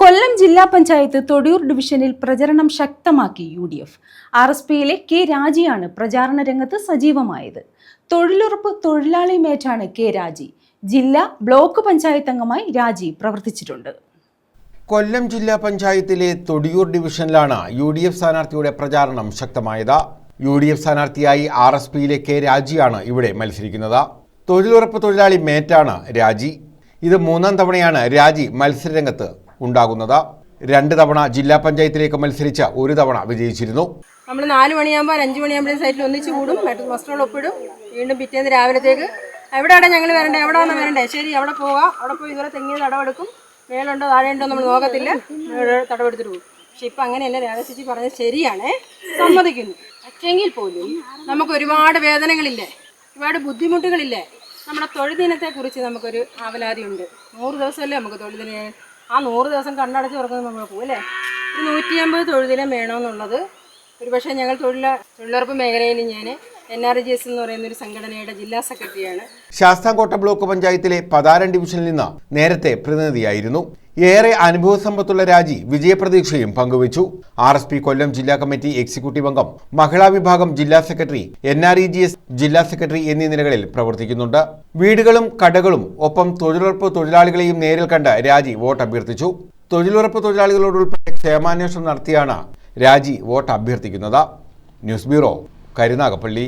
കൊല്ലം ജില്ലാ പഞ്ചായത്ത് തൊടിയൂർ ഡിവിഷനിൽ പ്രചരണം ശക്തമാക്കി U D F R S പിയിലെ കെ രാജിയാണ് പ്രചാരണ രംഗത്ത് സജീവമായത്. തൊഴിലുറപ്പ് തൊഴിലാളി മേറ്റാണ് കെ രാജി. ജില്ലാ ബ്ലോക്ക് പഞ്ചായത്ത് അംഗമായി രാജി പ്രവർത്തിച്ചിട്ടുണ്ട്. കൊല്ലം ജില്ലാ പഞ്ചായത്തിലെ തൊടിയൂർ ഡിവിഷനിലാണ് യു ഡി എഫ് സ്ഥാനാർത്ഥിയുടെ പ്രചാരണം ശക്തമായത്. യു ഡി എഫ് സ്ഥാനാർത്ഥിയായി ആർ എസ് പിയിലെ കെ രാജിയാണ് ഇവിടെ മത്സരിക്കുന്നത്. തൊഴിലുറപ്പ് തൊഴിലാളി മേറ്റാണ് രാജി. ഇത് മൂന്നാം തവണയാണ് രാജി മത്സരരംഗത്ത് ഉണ്ടാകുന്നത്. രണ്ട് തവണ ജില്ലാ പഞ്ചായത്തിലേക്ക് മത്സരിച്ച് ഒരു തവണ വിജയിച്ചിരുന്നു. നമ്മൾ നാല് മണിയാകുമ്പോൾ അഞ്ച് മണിയാകുമ്പോഴേ സൈറ്റിൽ ഒന്നിച്ച് കൂടും. മസ്റ്ററുകൾ ഒപ്പിടും. വീണ്ടും പിറ്റേന്ന് രാവിലത്തേക്ക്. എവിടെയാണ് ഞങ്ങൾ വരണ്ടേ? എവിടെയാണ് വരണ്ടേ? ശരി അവിടെ പോവാം. അവിടെ പോയി ഇതുവരെ തെങ്ങിന് തടവെടുക്കും. മേളുണ്ടോ താഴെയുണ്ടോ നമ്മൾ നോക്കത്തില്ല. തടവെടുത്തിട്ട് പോകും. പക്ഷെ ഇപ്പം അങ്ങനെയല്ല. രാധചേച്ചി പറഞ്ഞത് ശരിയാണേ. സമ്മതിക്കുന്നു. പക്ഷെങ്കിൽ പോലും നമുക്ക് ഒരുപാട് വേദനകളില്ലേ. ഒരുപാട് ബുദ്ധിമുട്ടുകളില്ലേ. നമ്മുടെ തൊഴിൽ ദിനത്തെക്കുറിച്ച് നമുക്കൊരു ആവലാതിയുണ്ട്. നൂറ് ദിവസമല്ലേ നമുക്ക് തൊഴിൽ ദിനം ആ നൂറ് ദിവസം കണ്ണടച്ച് തുറക്കുന്നത് നമ്മൾ പോകും അല്ലേ? ഒരു നൂറ്റി അമ്പത് തൊഴുതിലും വേണമെന്നുള്ളത് ഒരുപക്ഷെ ഞങ്ങൾ തൊഴില തൊഴിലുറപ്പ് മേഖലയിൽ ഞാൻ എൻ ആർ ജി എസ് എന്ന് പറയുന്ന ഒരു സംഘടനയുടെ ജില്ലാ സെക്രട്ടറിയാണ്. ശാസ്താംകോട്ട ബ്ലോക്ക് പഞ്ചായത്തിലെ പതാരൻ ഡിവിഷനിൽ നിന്ന് നേരത്തെ പ്രതിനിധിയായിരുന്നു. ഏറെ അനുഭവ സമ്പത്തുള്ള രാജി വിജയപ്രതീക്ഷയും പങ്കുവച്ചു. ആർ എസ് പി കൊല്ലം ജില്ലാ കമ്മിറ്റി എക്സിക്യൂട്ടീവ് അംഗം മഹിളാ വിഭാഗം ജില്ലാ secretary N R E G S ജില്ലാ സെക്രട്ടറി എന്നീ നിലകളിൽ പ്രവർത്തിക്കുന്നുണ്ട്. വീടുകളും കടകളും ഒപ്പം തൊഴിലുറപ്പ് തൊഴിലാളികളെയും നേരിൽ കണ്ട് രാജി വോട്ട് അഭ്യർത്ഥിച്ചു തൊഴിലുറപ്പ് തൊഴിലാളികളോടുൾപ്പെടെ ക്ഷേമാന്വേഷണം നടത്തിയാണ് രാജി വോട്ട് അഭ്യർത്ഥിക്കുന്നത് ന്യൂസ് ബ്യൂറോ കരുനാഗപ്പള്ളി.